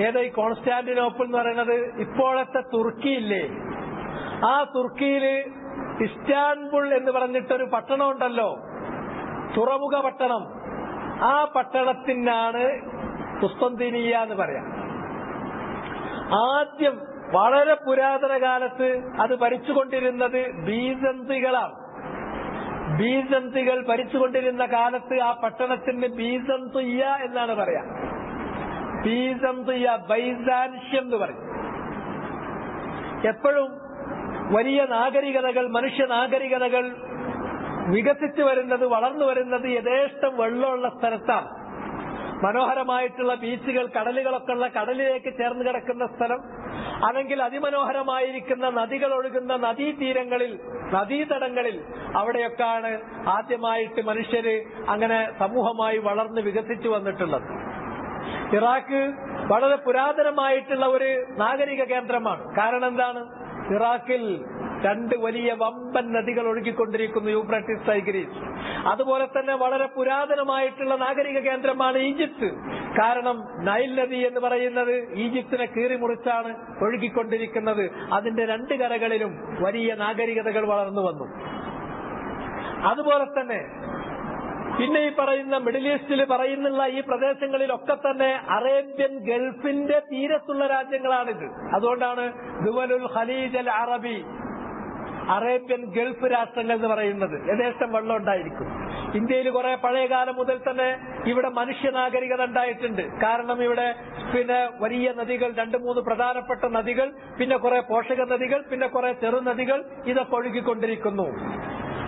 ഏതാ ഈ കോൺസ്റ്റാന്റിനോപ്പിൾ എന്ന് പറയുന്നത്? ഇപ്പോഴത്തെ തുർക്കിയില്ലേ? ആ തുർക്കിയിൽ ഇസ്റ്റാൻബുൾ എന്ന് പറഞ്ഞിട്ടൊരു പട്ടണം ഉണ്ടല്ലോ തുറമുഖ പട്ടണം. ആ പട്ടണത്തിനാണ് കുസ്തന്തീനിയ എന്ന് പറയാം. ആദ്യം വളരെ പുരാതന കാലത്ത് അത് ഭരിച്ചുകൊണ്ടിരുന്നത് ബീസന്തികളാണ്. ബീസന്തികൾ ഭരിച്ചുകൊണ്ടിരുന്ന കാലത്ത് ആ പട്ടണത്തിന് ബീസന്തുയ്യ എന്നാണ് പറയാ. ബൈസാൻഷ്യം എന്ന് പറയും. എപ്പോഴും വലിയ നാഗരികതകൾ മനുഷ്യ നാഗരികതകൾ വികസിച്ചു വരുന്നത് വളർന്നു വരുന്നത് യഥേഷ്ടം വെള്ളമുള്ള സ്ഥലത്താണ്. മനോഹരമായിട്ടുള്ള ബീച്ചുകൾ കടലുകളൊക്കെ ഉള്ള കടലിലേക്ക് ചേർന്ന് കിടക്കുന്ന സ്ഥലം. അല്ലെങ്കിൽ അതിമനോഹരമായിരിക്കുന്ന നദികൾ ഒഴുകുന്ന നദീതീരങ്ങളിൽ നദീതടങ്ങളിൽ അവിടെയൊക്കെയാണ് ആദ്യമായിട്ട് മനുഷ്യര് അങ്ങനെ സമൂഹമായി വളർന്ന് വികസിച്ചു വന്നിട്ടുള്ളത്. ഇറാഖ് വളരെ പുരാതനമായിട്ടുള്ള ഒരു നാഗരിക കേന്ദ്രമാണ്. കാരണം എന്താണ്? ഇറാഖിൽ രണ്ട് വലിയ വമ്പൻ നദികൾ ഒഴുകിക്കൊണ്ടിരിക്കുന്നു യൂബ്രട്ടിസ് ടൈഗ്രീസ്. അതുപോലെ തന്നെ വളരെ പുരാതനമായിട്ടുള്ള നാഗരിക കേന്ദ്രമാണ് ഈജിപ്ത്. കാരണം നൈൽ നദി എന്ന് പറയുന്നത് ഈജിപ്തിനെ കീറിമുറിച്ചാണ് ഒഴുകിക്കൊണ്ടിരിക്കുന്നത്. അതിന്റെ രണ്ട് കരകളിലും വലിയ നാഗരികതകൾ വളർന്നു വന്നു. അതുപോലെ തന്നെ പിന്നെ ഈ പറയുന്ന മിഡിൽ ഈസ്റ്റിൽ പറയുന്നുള്ള ഈ പ്രദേശങ്ങളിലൊക്കെ തന്നെ അറേബ്യൻ ഗൾഫിന്റെ തീരത്തുള്ള രാജ്യങ്ങളാണിത്. അതുകൊണ്ടാണ് ദുവലുൽ ഖലീജ് അറബി അറേബ്യൻ ഗൾഫ് രാഷ്ട്രങ്ങൾ എന്ന് പറയുന്നത്. യഥേഷ്ടം വെള്ളം ഉണ്ടായിരിക്കും. ഇന്ത്യയിൽ കുറെ പഴയകാലം മുതൽ തന്നെ ഇവിടെ മനുഷ്യ നാഗരികത ഉണ്ടായിട്ടുണ്ട്. കാരണം ഇവിടെ പിന്നെ വലിയ നദികൾ രണ്ട് മൂന്ന് പ്രധാനപ്പെട്ട നദികൾ പിന്നെ കുറെ പോഷക നദികൾ പിന്നെ കുറെ ചെറുനദികൾ ഇതൊക്കെ ഒഴുകിക്കൊണ്ടിരിക്കുന്നു.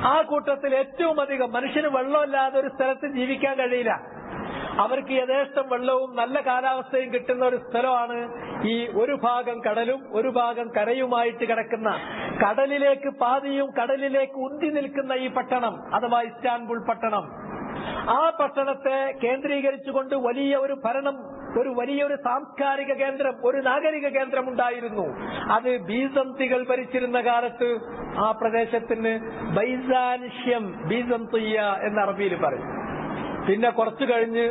ആ കൂട്ടത്തിൽ ഏറ്റവും അധികം മനുഷ്യന് വെള്ളമില്ലാതെ ഒരു സ്ഥലത്ത് ജീവിക്കാൻ കഴിയില്ല. അവർക്ക് യഥേഷ്ടം വെള്ളവും നല്ല കാലാവസ്ഥയും കിട്ടുന്ന ഒരു സ്ഥലമാണ് ഈ ഒരു ഭാഗം കടലും ഒരു ഭാഗം കരയുമായിട്ട് കിടക്കുന്ന കടലിലേക്ക് പാതിയും കടലിലേക്ക് ഉന്തി നിൽക്കുന്ന ഈ പട്ടണം അഥവാ ഇസ്റ്റാൻബുൾ പട്ടണം. ആ പട്ടണത്തെ കേന്ദ്രീകരിച്ചുകൊണ്ട് വലിയ ഒരു ഭരണം ഒരു വലിയൊരു സാംസ്കാരിക കേന്ദ്രം ഒരു നാഗരിക കേന്ദ്രം ഉണ്ടായിരുന്നു. അത് ബീസന്തികൾ ഭരിച്ചിരുന്ന കാലത്ത് ആ പ്രദേശത്തിന് ബൈസാനിഷ്യം ബീസന്തിയ എന്ന അറബിയിൽ പറയും. പിന്നെ കുറച്ചു കഴിഞ്ഞ്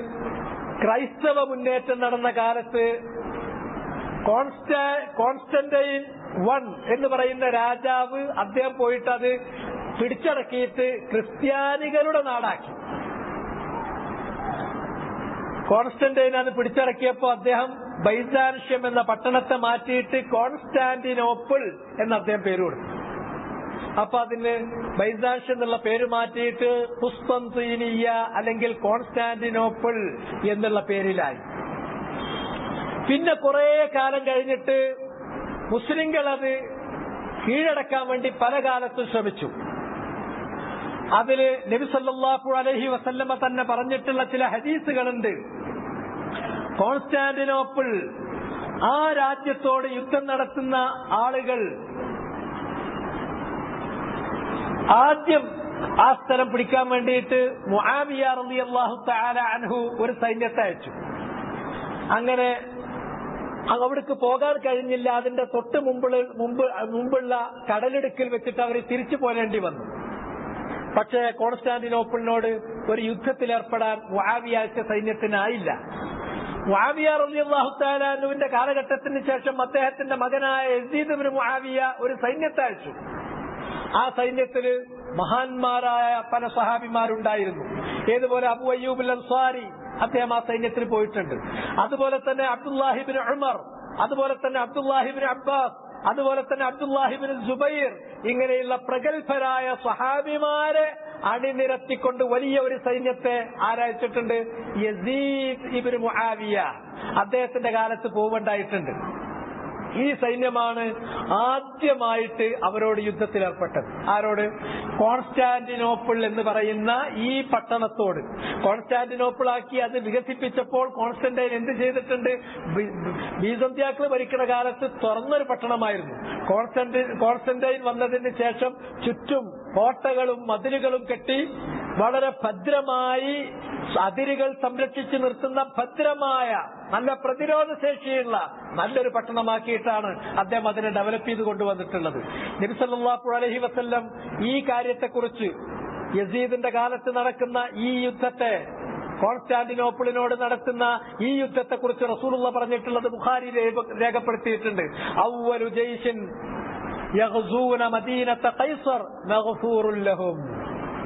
ക്രൈസ്തവ മുന്നേറ്റം നടന്ന കാലത്ത് കോൺസ്റ്റാ കോൺസ്റ്റന്റൈൻ വൺ എന്ന് പറയുന്ന രാജാവ് അദ്ദേഹം പോയിട്ട് അത് പിടിച്ചടക്കിയിട്ട് ക്രിസ്ത്യാനികളുടെ നാടാക്കി. കോൺസ്റ്റന്റൈൻ പിടിച്ചടക്കിയപ്പോ അദ്ദേഹം ബൈസാൻഷ്യം എന്ന പട്ടണത്തെ മാറ്റിയിട്ട് കോൺസ്റ്റാന്റിനോപ്പിൾ എന്ന് അദ്ദേഹം പേര് കൊടുത്തു. അപ്പൊ അതിന് ബൈസാൻഷ്യം എന്നുള്ള പേര് മാറ്റിയിട്ട് പുസ്തീനിയ അല്ലെങ്കിൽ കോൺസ്റ്റാന്റിനോപ്പിൾ എന്നുള്ള പേരിലായി. പിന്നെ കുറെ കാലം കഴിഞ്ഞിട്ട് മുസ്ലിങ്ങൾ അത് കീഴടക്കാൻ വേണ്ടി പല കാലത്തും ശ്രമിച്ചു. അതിൽ നബി സല്ലല്ലാഹു അലൈഹി വസല്ലമ തന്നെ പറഞ്ഞിട്ടുള്ള ചില ഹദീസുകളുണ്ട്. കോൺസ്റ്റാന്റിനോപ്പിൾ ആ രാജ്യത്തോട് യുദ്ധം നടത്തുന്ന ആളുകൾ ആദ്യം ആ സ്ഥലം പിടിക്കാൻ വേണ്ടിയിട്ട് തആല അൻഹു ഒരു സൈന്യത്തെ അയച്ചു. അങ്ങനെ അവിടേക്ക് പോകാൻ കഴിഞ്ഞില്ല. അതിന്റെ തൊട്ട് മുമ്പുള്ള കടലിടുക്കിൽ വെച്ചിട്ട് അവർ തിരിച്ചു പോരേണ്ടി വന്നു. പക്ഷേ കോൺസ്റ്റാന്റിനോപ്പിളിനോട് ഒരു യുദ്ധത്തിൽ ഏർപ്പെടാൻ വാവിയാഴ്ച സൈന്യത്തിനായില്ല. വാവിയ റബിയാഹുത്താലുവിന്റെ കാലഘട്ടത്തിന് ശേഷം അദ്ദേഹത്തിന്റെ മകനായ യസീദ് വാവിയ ഒരു സൈന്യത്തെ അയച്ചു. ആ സൈന്യത്തിൽ മഹാന്മാരായ പല സഹാബിമാരുണ്ടായിരുന്നു. ഏതുപോലെ അബു അയ്യൂബുൽ അൻസാരി അദ്ദേഹം ആ സൈന്യത്തിൽ പോയിട്ടുണ്ട്. അതുപോലെ തന്നെ അബ്ദുല്ലാഹിബിൻ ഉമർ അതുപോലെ തന്നെ അബ്ദുല്ലാഹിബിൻ അബ്ബാസ് അതുപോലെ തന്നെ അബ്ദുല്ലാഹിബിൻ സുബൈർ ഇങ്ങനെയുള്ള പ്രഗത്ഭരായ സഹാബിമാരെ അണിനിരത്തിക്കൊണ്ട് വലിയ ഒരു സൈന്യത്തെ ആരായിച്ചിട്ടുണ്ട് യസീദ് ഇബിൻ മുആവിയ. അദ്ദേഹത്തിന്റെ കാലത്ത് പോവുണ്ടായിട്ടുണ്ട്. ഈ സൈന്യമാണ് ആദ്യമായിട്ട് അവരോട് യുദ്ധത്തിൽ ഏർപ്പെട്ടത് ആരോട്? കോൺസ്റ്റാന്റിനോപ്പിൾ എന്ന് പറയുന്ന ഈ പട്ടണത്തോട്. കോൺസ്റ്റാന്റിനോപ്പിൾ ആക്കി അത് വികസിപ്പിച്ചപ്പോൾ കോൺസ്റ്റന്റൈൻ എന്ത് ചെയ്തിട്ടുണ്ട്? ബീസന്ത്യാക്കൾ ഭരിക്കുന്ന കാലത്ത് തുറന്നൊരു പട്ടണമായിരുന്നു. കോൺസ്റ്റന്റൈൻ കോൺസ്റ്റന്റൈൻ വന്നതിന് ശേഷം ചുറ്റും കോട്ടകളും മതിലുകളും കെട്ടി വളരെ ഭദ്രമായി അതിരുകൾ സംരക്ഷിച്ചു നിർത്തുന്ന ഭദ്രമായ നല്ല പ്രതിരോധ ശേഷിയുള്ള നല്ലൊരു പട്ടണമാക്കിയിട്ടാണ് അദ്ദേഹം അതിനെ ഡെവലപ്പ് ചെയ്ത് കൊണ്ടുവന്നിട്ടുള്ളത്. നബിസല്ലാഹു അലഹി വസ്ല്ലം ഈ കാര്യത്തെക്കുറിച്ച് യസീദിന്റെ കാലത്ത് നടക്കുന്ന ഈ യുദ്ധത്തെ കോൺസ്റ്റാന്റിനോപ്പിളിനോട് നടത്തുന്ന ഈ യുദ്ധത്തെക്കുറിച്ച് റസൂലുള്ള പറഞ്ഞിട്ടുള്ളത് ബുഖാരി രേഖപ്പെടുത്തിയിട്ടുണ്ട്. ഔവലു ജയ്ഷിൻ മദീനത്ത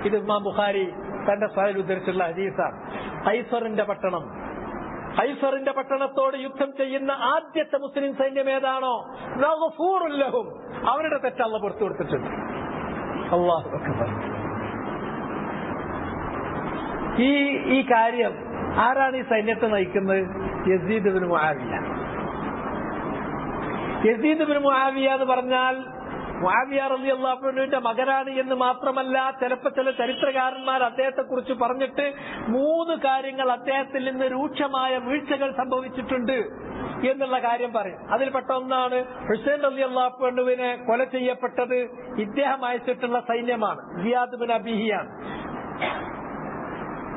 ഇത് ഇമാം ബുഖാരി തന്റെ സ്വയം ഉദ്ധരിച്ചുള്ള ഹദീസാണ് ഐസറിന്റെ പട്ടണം. ഐസറിന്റെ പട്ടണത്തോട് യുദ്ധം ചെയ്യുന്ന ആദ്യത്തെ മുസ്ലിം സൈന്യം ഏതാണോ? ലഹും. അവരുടെ തെറ്റല്ല പുറത്തു കൊടുത്തിട്ടുണ്ട്. ഈ ഈ കാര്യം ആരാണ് ഈ സൈന്യത്തെ നയിക്കുന്നത്? Yazid bin Muawiya. Yazid bin Muawiya എന്ന് പറഞ്ഞാൽ മുആവിയ റളിയല്ലാഹുവിന്റെ മകനാണ് എന്ന് മാത്രമല്ല ചിലപ്പോൾ ചില ചരിത്രകാരന്മാർ അദ്ദേഹത്തെ കുറിച്ച് പറഞ്ഞിട്ട് മൂന്ന് കാര്യങ്ങൾ അദ്ദേഹത്തിൽ നിന്ന് രൂക്ഷമായ വീഴ്ചകൾ സംഭവിച്ചിട്ടുണ്ട് എന്നുള്ള കാര്യം പറയും. അതിൽപ്പെട്ട ഒന്നാണ് ഹുസൈൻ അലി അള്ളാഹുവിനെ കൊല ചെയ്യപ്പെട്ടത് ഇദ്ദേഹം അയച്ചിട്ടുള്ള സൈന്യമാണ് ജിയാദ് ബിൻ അബിഹിയാണ്.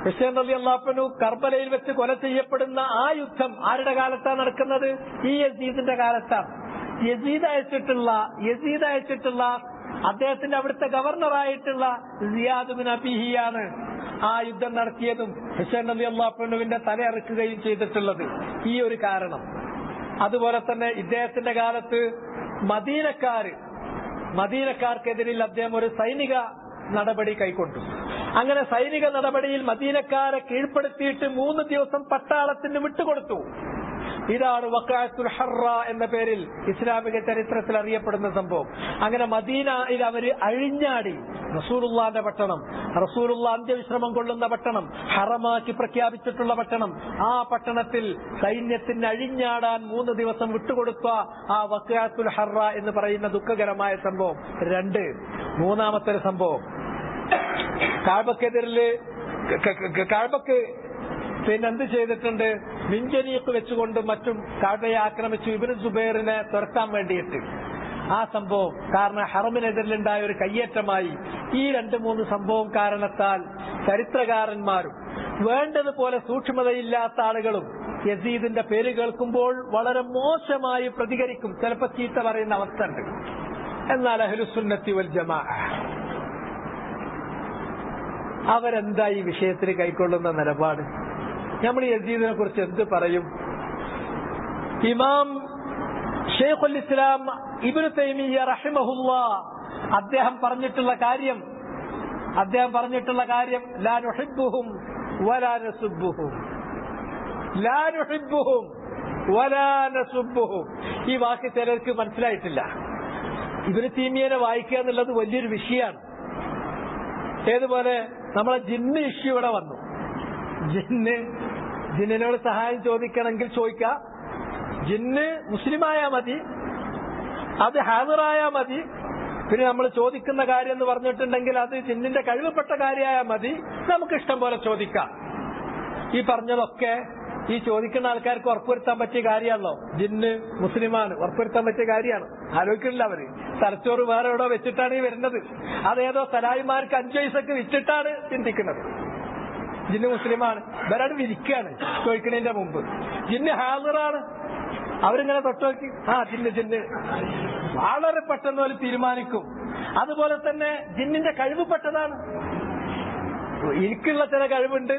ഹുസൈൻ അലി അള്ളാഹുനു കർബലയിൽ വെച്ച് കൊല ചെയ്യപ്പെടുന്ന ആ യുദ്ധം ആരുടെ കാലത്താണ് നടക്കുന്നത്? ഈ യസീദിന്റെ കാലത്താണ്. യസീദ് അയച്ചിട്ടുള്ള യസീദ് അയച്ചിട്ടുള്ള അദ്ദേഹത്തിന്റെ അവിടുത്തെ ഗവർണറായിട്ടുള്ള സിയാദ് ബിൻ അബിഹിയാണ് ആ യുദ്ധം നടത്തിയതും ഹുസൈൻ നബി അള്ളാഹുവിന്റെ തല ഇറക്കുകയും ചെയ്തിട്ടുള്ളത്. ഈ ഒരു കാരണം. അതുപോലെ തന്നെ ഇദ്ദേഹത്തിന്റെ കാലത്ത് മദീനക്കാര് മദീനക്കാർക്കെതിരിൽ അദ്ദേഹം ഒരു സൈനിക നടപടി കൈക്കൊണ്ടു. അങ്ങനെ സൈനിക നടപടിയിൽ മദീനക്കാരെ കീഴ്പ്പെടുത്തിയിട്ട് മൂന്ന് ദിവസം പട്ടാളത്തിന് വിട്ടുകൊടുത്തു. ഇതാണ് വക്കാത്തുൽ ഹറ എന്ന പേരിൽ ഇസ്ലാമിക ചരിത്രത്തിൽ അറിയപ്പെടുന്ന സംഭവം. അങ്ങനെ മദീനയിൽ അവർ അഴിഞ്ഞാടി. റസൂലുള്ളാന്റെ പട്ടണം റസൂലുള്ള അന്ത്യവിശ്രമം കൊള്ളുന്ന പട്ടണം ഹറമാക്കി പ്രഖ്യാപിച്ചിട്ടുള്ള പട്ടണം. ആ പട്ടണത്തിൽ സൈന്യത്തിന് അഴിഞ്ഞാടാൻ മൂന്ന് ദിവസം വിട്ടുകൊടുത്ത ആ വക്കാത്തുൽ ഹറ എന്ന് പറയുന്ന ദുഃഖകരമായ സംഭവം. രണ്ട്. മൂന്നാമത്തെ സംഭവം. കാഴ്ബക്കെതിരിൽ കാഴ്ബക്ക് പിന്നെ എന്ത് ചെയ്തിട്ടുണ്ട്? മിഞ്ചനീക്ക് വെച്ചുകൊണ്ട് മറ്റും കടയെ ആക്രമിച്ചു ഇബിന് സുബൈറിനെ തുരത്താൻ വേണ്ടിയിട്ട്. ആ സംഭവം കാരണം ഹറമിനെതിരിലുണ്ടായ ഒരു കയ്യേറ്റമായി. ഈ രണ്ട് മൂന്ന് സംഭവം കാരണത്താൽ ചരിത്രകാരന്മാരും വേണ്ടതുപോലെ സൂക്ഷ്മതയില്ലാത്ത ആളുകളും യസീദിന്റെ പേര് കേൾക്കുമ്പോൾ വളരെ മോശമായി പ്രതികരിക്കും. ചിലപ്പോ ചീത്ത പറയുന്ന അവസ്ഥ ഉണ്ട് എന്നാൽ അഹ്ലുസുന്നത്തി വൽ ജമാ. അവരെന്താ ഈ വിഷയത്തിൽ കൈക്കൊള്ളുന്ന നിലപാട്? നമ്മൾ യസീദിനെ കുറിച്ച് എന്ത് പറയും? ഇമാം ഷെയ്ഖുൽ ഇസ്ലാം ഇബ്നു തൈമിയ റഹിമഹുല്ല അദ്ദേഹം പറഞ്ഞിട്ടുള്ള കാര്യം അദ്ദേഹം പറഞ്ഞിട്ടുള്ള കാര്യം ലാ നുഹിബ്ബുഹും വലാ നസുബ്ബുഹും. ലാ നുഹിബ്ബുഹും വലാ നസുബ്ബുഹും. ഈ വാക്ക് ചിലർക്ക് മനസ്സിലായിട്ടില്ല. ഇബ്നു തൈമിയനെ വായിക്കുക എന്നുള്ളത് വലിയൊരു വിഷയമാണ്. ഏതുപോലെ? നമ്മളെ ജിന്ന് ഇഷ്യൂ ഇവിടെ വന്നു. ജിന്ന് ജിന്നിനോട് സഹായം ചോദിക്കണമെങ്കിൽ ചോദിക്കാം. ജിന്ന് മുസ്ലിമായാ മതി. അത് ഹാജറായാ മതി. പിന്നെ നമ്മൾ ചോദിക്കുന്ന കാര്യം എന്ന് പറഞ്ഞിട്ടുണ്ടെങ്കിൽ അത് ജിന്നിന്റെ കഴിവപ്പെട്ട കാര്യമായാൽ മതി. നമുക്ക് ഇഷ്ടം പോലെ ചോദിക്കാം. ഈ പറഞ്ഞതൊക്കെ ഈ ചോദിക്കുന്ന ആൾക്കാർക്ക് ഉറപ്പുവരുത്താൻ പറ്റിയ കാര്യമാണല്ലോ. ജിന്ന് മുസ്ലിമാണ് ഉറപ്പുവരുത്താൻ പറ്റിയ കാര്യമാണ്. ആലോചിക്കണില്ല അവർ. തലച്ചോറ് വേറെ എവിടെ വെച്ചിട്ടാണ് ഈ വരുന്നത്. അതേതോ സലായിമാർക്ക് അഞ്ചു പൈസക്ക് വിറ്റിട്ടാണ് ചിന്തിക്കുന്നത്. ജിന്ന് മുസ്ലിമാണ്. ഇവരാണ് വിരിക്കുകയാണ് ചോദിക്കുന്നതിന്റെ മുമ്പ്. ജിന്ന് ഹാജറാണ്. അവരിങ്ങനെ തൊട്ടുനോക്കി ആ ജിന്ന് ജിന്ന്. വളരെ പെട്ടെന്ന് പോലെ തീരുമാനിക്കും. അതുപോലെ തന്നെ ജിന്നിന്റെ കഴിവ് പെട്ടതാണ്. എനിക്കുള്ള ചില കഴിവുണ്ട്.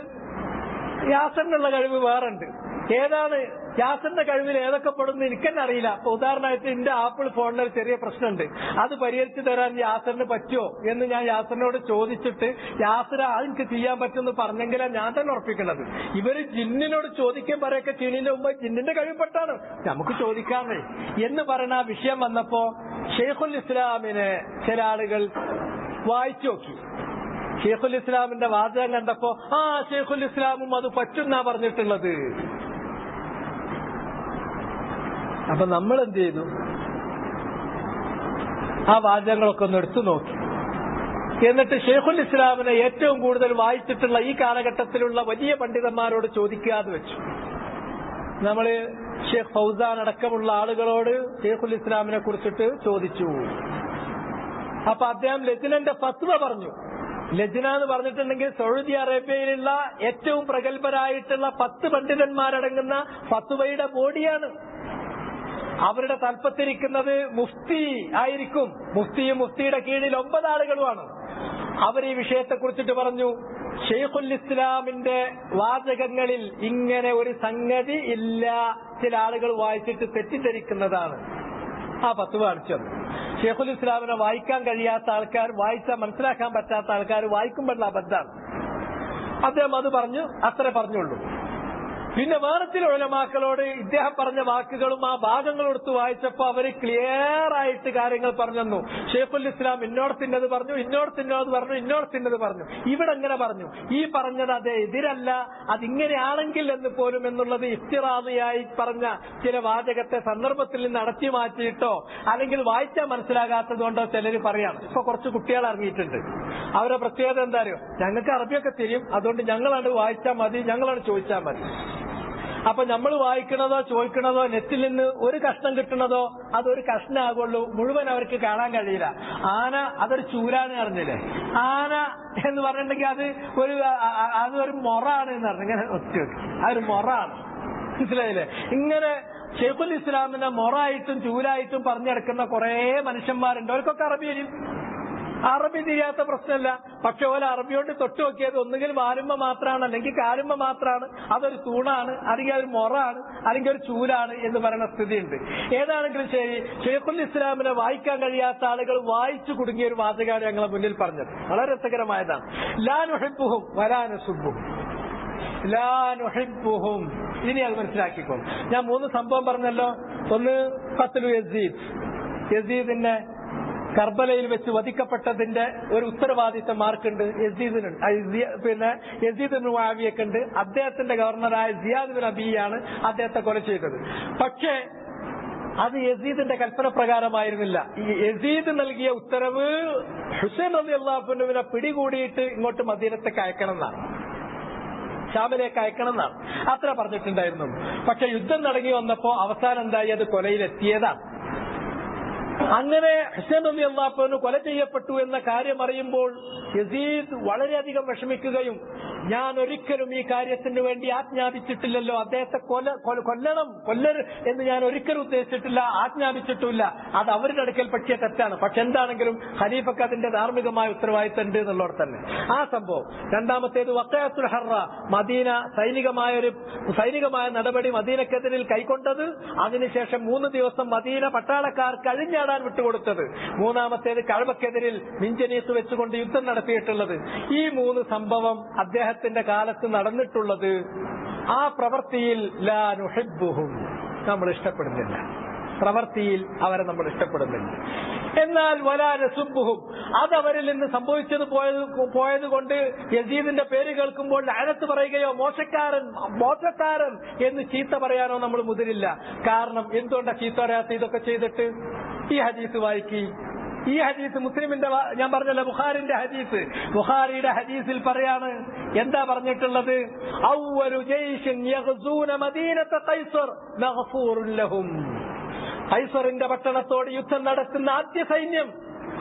യാസറിനുള്ള കഴിവ് വേറുണ്ട്. ഏതാണ് യാസറിന്റെ കഴിവിൽ ഏതൊക്കെ പെടുന്നു എനിക്കെന്നെ അറിയില്ല അപ്പൊ ഉദാഹരണമായിട്ട് എന്റെ ആപ്പിൾ ഫോണിൽ ചെറിയ പ്രശ്നമുണ്ട്. അത് പരിഹരിച്ചു തരാൻ യാസറിന് പറ്റുമോ എന്ന് ഞാൻ യാസറിനോട് ചോദിച്ചിട്ട് യാസർ അതെനിക്ക് ചെയ്യാൻ പറ്റുമെന്ന് പറഞ്ഞെങ്കിലാണ് ഞാൻ തന്നെ ഉറപ്പിക്കുന്നത്. ഇവർ ജിന്നിനോട് ചോദിക്കാൻ പറയൊക്കെ ചെയ്യുന്നതിന്റെ മുമ്പ് ജിന്നിന്റെ കഴിവപ്പെട്ടാണ് നമുക്ക് ചോദിക്കാമേ. എന്ന് പറയുന്ന ആ വിഷയം വന്നപ്പോ ഷെയ്ഖുൽ ഇസ്ലാമിനെ ചില ആളുകൾ വായിച്ചു നോക്കി. ഷെയ്ഖുൽ ഇസ്ലാമിന്റെ വാചകം കണ്ടപ്പോ ആ ഷെയ്ഖുൽ ഇസ്ലാമും അത് പറ്റുന്നാ പറഞ്ഞിട്ടുള്ളത്. അപ്പൊ നമ്മൾ എന്ത് ചെയ്തു ആ വാചകങ്ങളൊക്കെ ഒന്ന് എടുത്തു നോക്കി. എന്നിട്ട് ഷെയ്ഖുൽ ഇസ്ലാമിനെ ഏറ്റവും കൂടുതൽ വായിച്ചിട്ടുള്ള ഈ കാലഘട്ടത്തിലുള്ള വലിയ പണ്ഡിതന്മാരോട് ചോദിക്കാതെ വെച്ചു. നമ്മൾ ഷെയ്ഖ് ഫൗസാൻ അടക്കമുള്ള ആളുകളോട് ഷെയ്ഖുൽ ഇസ്ലാമിനെ കുറിച്ചിട്ട് ചോദിച്ചു. അപ്പൊ അദ്ദേഹം ലജ്നന്റെ ഫത്വ പറഞ്ഞു. ലജ്ന എന്ന് പറഞ്ഞിട്ടുണ്ടെങ്കിൽ സൗദി അറേബ്യയിലുള്ള ഏറ്റവും പ്രഗത്ഭരായിട്ടുള്ള പത്ത് പണ്ഡിതന്മാരടങ്ങുന്ന ഫത്വയുടെ ബോഡിയാണ്. അവരുടെ തൽപ്പത്തിരിക്കുന്നത് മുഫ്തി ആയിരിക്കും. മുഫ്തിയും മുഫ്തിയുടെ കീഴിൽ ഒമ്പത് ആളുകളുമാണ്. അവർ ഈ വിഷയത്തെ കുറിച്ചിട്ട് പറഞ്ഞു ഷെയ്ഖുൽ ഇസ്ലാമിന്റെ വാചകങ്ങളിൽ ഇങ്ങനെ ഒരു സംഗതി ഇല്ല. ചില ആളുകൾ വായിച്ചിട്ട് തെറ്റിദ്ധരിക്കുന്നതാണ്. ആ പത്ത് കാണിച്ചത് ഷെയ്ഖുൽ ഇസ്ലാമിനെ വായിക്കാൻ കഴിയാത്ത ആൾക്കാർ വായിച്ചാൽ മനസ്സിലാക്കാൻ പറ്റാത്ത ആൾക്കാർ വായിക്കുമ്പോഴുള്ള അബദ്ധാണ് അദ്ദേഹം അത് പറഞ്ഞു അത്ര പറഞ്ഞുള്ളൂ. പിന്നെ വേറെ ചില ഉലമാക്കളോട് ഇദ്ദേഹം പറഞ്ഞ വാക്കുകളും ആ ഭാഗങ്ങൾ എടുത്ത് വായിച്ചപ്പോ അവർ ക്ലിയർ ആയിട്ട് കാര്യങ്ങൾ പറഞ്ഞു ഷെയ്ഖുൽ ഇസ്ലാം ഇന്നോടത്തിന്റെത് പറഞ്ഞു ഇന്നോടത്തിന്റെത് പറഞ്ഞു ഇന്നോടത്തിന്റെത് പറഞ്ഞു. ഇവിടെ എങ്ങനെ പറഞ്ഞു. ഈ പറഞ്ഞത് അത് എതിരല്ല അതിങ്ങനെയാണെങ്കിൽ എന്ന് പോലും എന്നുള്ളത് ഇഫ്തിറാദിയായി പറഞ്ഞ ചില വാചകത്തെ സന്ദർഭത്തിൽ നിന്ന് അടച്ചു മാറ്റിയിട്ടോ അല്ലെങ്കിൽ വായിച്ചാൽ മനസ്സിലാകാത്തത് കൊണ്ടോ ചിലർ പറയാം. ഇപ്പൊ കുറച്ച് കുട്ടികൾ ഇറങ്ങിയിട്ടുണ്ട്. അവരുടെ പ്രത്യേകത എന്താ അറിയോ? ഞങ്ങൾക്ക് അറബിയൊക്കെ തിരിയും അതുകൊണ്ട് ഞങ്ങളാണ് വായിച്ചാൽ മതി ഞങ്ങളാണ് ചോദിച്ചാൽ മതി. അപ്പൊ നമ്മൾ വായിക്കണതോ ചോദിക്കണതോ നെറ്റിൽ നിന്ന് ഒരു കഷ്ണം കിട്ടണതോ അതൊരു കഷ്ണമാകുള്ളൂ മുഴുവൻ അവർക്ക് കാണാൻ കഴിയില്ല. ആന അതൊരു ചൂരാണ് അറിഞ്ഞില്ലേ ആന എന്ന് പറഞ്ഞിട്ടുണ്ടെങ്കിൽ അത് ഒരു അത് ഒരു അതൊരു മൊറാണ് എന്ന് പറഞ്ഞു. ഇങ്ങനെ ഒറ്റ അതൊരു മൊറാണ്. മനസ്സിലായില്ലേ? ഇങ്ങനെ ഷെയ്ഖുൽ ഇസ്ലാമിനെ മൊറായിട്ടും ചൂരായിട്ടും പറഞ്ഞെടുക്കുന്ന കുറെ മനുഷ്യന്മാരുണ്ട്. അവർക്കൊക്കെ അറബി വരും അറബി തിരിയാത്ത പ്രശ്നമല്ല. പക്ഷെ ഓല അറബിയോട് തൊട്ട് നോക്കിയത് ഒന്നുകിൽ വാലുമ്പ മാത്രമാണ് അല്ലെങ്കിൽ കാലുമ്പ മാത്രമാണ് അതൊരു തൂണാണ് അല്ലെങ്കിൽ ഒരു മൊറാണ് അല്ലെങ്കിൽ ഒരു ചൂലാണ് എന്ന് പറയുന്ന സ്ഥിതിയുണ്ട്. ഏതാണെങ്കിലും ശരി ഷെയ്ഖുൽ ഇസ്ലാമിനെ വായിക്കാൻ കഴിയാത്ത ആളുകൾ വായിച്ചു കുടുങ്ങിയ ഒരു വാചകമാണ് ഞങ്ങളെ മുന്നിൽ പറഞ്ഞത്. വളരെ രസകരമായതാണ്. ലാനുഹിബുഹും വലാനുസുബുഹും ലാനുഹിബുഹും ഇനി അത് മനസ്സിലാക്കിക്കോ. ഞാൻ മൂന്ന് സംഭവം പറഞ്ഞല്ലോ. ഒന്ന് ഖത്ലു യസീദ്. യസീദിന്റെ കർബലയിൽ വെച്ച് വധിക്കപ്പെട്ടതിന്റെ ഒരു ഉത്തരവാദിത്തം ആർക്കുണ്ട് യസീദിനുണ്ട് പിന്നെ യസീദ് മുആവിയൊക്കെ ഉണ്ട്. അദ്ദേഹത്തിന്റെ ഗവർണറായ സിയാദ് ബിൻ അബിയാണ് അദ്ദേഹത്തെ കൊല ചെയ്തത്. പക്ഷേ അത് യസീദിന്റെ കൽപ്പന പ്രകാരമായിരുന്നില്ല. ഈ യസീദ് നൽകിയ ഉത്തരവ് ഹുസൈൻ റബി അള്ളാഹുനുവിനെ പിടികൂടിയിട്ട് ഇങ്ങോട്ട് മദീനത്തേക്ക് അയക്കണം എന്നാണ് ഷാമിലേക്ക് അയക്കണം എന്നാണ് അത്ര പറഞ്ഞിട്ടുണ്ടായിരുന്നു. പക്ഷെ യുദ്ധം തുടങ്ങി വന്നപ്പോ അവസാനം എന്തായി? അത് കൊലയിലെത്തിയതാണ്. അങ്ങനെ ഹുസൈൻ റബി അള്ളാഹുവിന് കൊല ചെയ്യപ്പെട്ടു എന്ന കാര്യം അറിയുമ്പോൾ യസീദ് വളരെയധികം വിഷമിക്കുകയും ഞാൻ ഒരിക്കലും ഈ കാര്യത്തിന് വേണ്ടി ആജ്ഞാപിച്ചിട്ടില്ലല്ലോ. അദ്ദേഹത്തെ കൊല കൊല- കൊല്ലണം കൊല്ലർ എന്ന് ഞാൻ ഒരിക്കലും ഉദ്ദേശിച്ചിട്ടില്ല ആജ്ഞാപിച്ചിട്ടില്ല അത് അവരുടെ അടുക്കൽ പറ്റിയ തെറ്റാണ്. പക്ഷെ എന്താണെങ്കിലും ഖലീഫക്ക് അതിന്റെ ധാർമ്മികമായ ഉത്തരവാദിത്തം ഉണ്ട് തന്നെ. ആ സംഭവം. രണ്ടാമത്തേത് വക്കയത്തുൽ ഹറ മദീന സൈനികമായ ഒരു സൈനികമായ നടപടി മദീനക്കെതിരിൽ കൈക്കൊണ്ടത് അതിനുശേഷം മൂന്ന് ദിവസം മദീന പട്ടാളക്കാർ കഴിഞ്ഞാടാൻ വിട്ടുകൊടുത്തത്. മൂന്നാമത്തേത് കഴവക്കെതിരിൽ മിഞ്ചനീസ് വെച്ചുകൊണ്ട് യുദ്ധം നടത്തിയിട്ടുള്ളത്. ഈ മൂന്ന് സംഭവം അദ്ദേഹത്തിന്റെ കാലത്ത് നടന്നിട്ടുള്ളത് ആ പ്രവൃത്തിയിൽ ലാ നുഹിബ്ബുഹും നമ്മൾ ഇഷ്ടപ്പെടുന്നില്ല. പ്രവൃത്തിയിൽ അവരെ നമ്മൾ ഇഷ്ടപ്പെടുന്നില്ല. എന്നാൽ വലാനസുബുഹും അതവരിൽ നിന്ന് സംഭവിച്ചത് പോയത് പോയത് കൊണ്ട് യസീദിന്റെ പേര് കേൾക്കുമ്പോൾ അനത്ത് പറയുകയോ മോശക്കാരൻ മോശക്കാരൻ എന്ന് ചീത്ത പറയാനോ നമ്മൾ മുതിരില്ല. കാരണം എന്തുകൊണ്ടാണ് ചീത്ത പറയാത്ത ഇതൊക്കെ ചെയ്തിട്ട് ഈ ഹദീസ് വായിക്കി ഈ ഹദീസ് മുസ്ലിമിന്റെ ഞാൻ പറഞ്ഞല്ലോ ബുഖാരിന്റെ ഹദീസ്. ബുഖാരിയുടെ ഹദീസിൽ പറയാണ് എന്താ പറഞ്ഞിട്ടുള്ളത്? ഖൈസറിന്റെ പട്ടണത്തോട് യുദ്ധം നടത്തുന്ന ആദ്യ സൈന്യം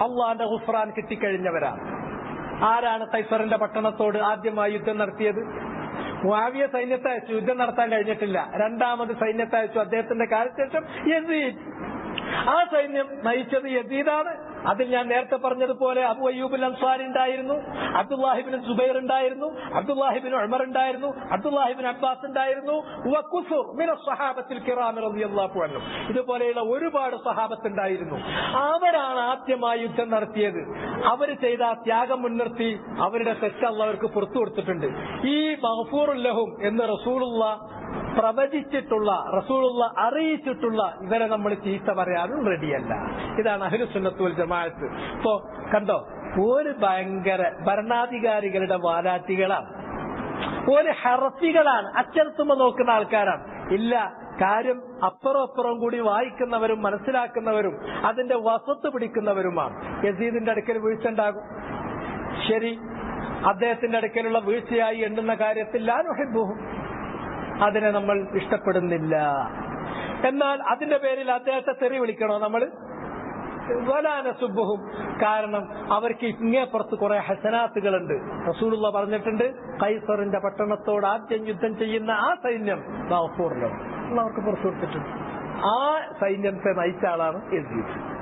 അള്ളാന്റെ ഹുഫ്രാൻ കിട്ടിക്കഴിഞ്ഞവരാണ്. ആരാണ് ഖൈസറിന്റെ പട്ടണത്തോട് ആദ്യമായി യുദ്ധം നടത്തിയത്? മുആവിയ സൈന്യത്തെ അയച്ചു യുദ്ധം നടത്താൻ കഴിഞ്ഞിട്ടില്ല. രണ്ടാമത് സൈന്യത്തെ അയച്ചു അദ്ദേഹത്തിന്റെ കാലശേഷം യസീദ്. ആ സൈന്യം നയിച്ചത് യസീദാണ്. അതിൽ ഞാൻ നേരത്തെ പറഞ്ഞതുപോലെ അബു അയ്യൂബുൽ അൻസാരി ഉണ്ടായിരുന്നു അബ്ദുല്ലാഹിബിൻ സുബൈർ ഉണ്ടായിരുന്നു അബ്ദുല്ലാഹിബിൻ ഉമർ ഉണ്ടായിരുന്നു അബ്ദുല്ലാഹിബിൻ അബ്ബാസ് ഉണ്ടായിരുന്നു. ഇതുപോലെയുള്ള ഒരുപാട് സ്വഹാബത്ത് ഉണ്ടായിരുന്നു. അവരാണ് ആദ്യമായി യുദ്ധം നടത്തിയത്. അവർ ചെയ്ത ത്യാഗം മുൻനിർത്തി അവരുടെ തെറ്റ് അള്ളവർക്ക് പുറത്തു കൊടുത്തിട്ടുണ്ട്. ഈ മഹഫൂറുല്ലഹും എന്ന് റസൂലുള്ള പ്രവചിച്ചിട്ടുള്ള റസൂലുള്ള അറിയിച്ചിട്ടുള്ള ഇവരെ നമ്മൾ ചീത്ത പറയാനും റെഡിയല്ല ഇതാണ് അഹ്ലുസുന്നത്തുൽ ജമാഅത്ത്. ഇപ്പോ കണ്ടോ? ഒരു ഭയങ്കര ഭരണാധികാരികളുടെ വാലാറ്റികളാണ് ഒരു ഹറസികളാണ് അച്ചടത്തുമ്പോ നോക്കുന്ന ആൾക്കാരാണ്. ഇല്ല കാര്യം അപ്പുറം അപ്പുറം കൂടി വായിക്കുന്നവരും മനസ്സിലാക്കുന്നവരും അതിന്റെ വസത്ത് പിടിക്കുന്നവരുമാണ്. യസീദിന്റെ അടുക്കൽ വീഴ്ച ഉണ്ടാകും. ശരി അദ്ദേഹത്തിന്റെ അടുക്കലുള്ള വീഴ്ചയായി എണ്ണുന്ന കാര്യത്തിൽ ലാനുഹിബുഹും അതിനെ നമ്മൾ ഇഷ്ടപ്പെടുന്നില്ല. എന്നാൽ അതിന്റെ പേരിൽ അദ്ദേഹത്തെ തെറി വിളിക്കണോ നമ്മൾ വലാനസുബുഹും കാരണം അവർക്ക് ഇങ്ങേപ്പുറത്ത് കുറെ ഹസനാത്തുകളുണ്ട്. റസൂലുള്ള പറഞ്ഞിട്ടുണ്ട് കൈസറിന്റെ പട്ടണത്തോട് ആദ്യം യുദ്ധം ചെയ്യുന്ന ആ സൈന്യം അവർക്ക് പുറത്തു കൊടുത്തിട്ടുണ്ട്. ആ സൈന്യത്തെ നയിച്ച ആളാണ് യസീദ്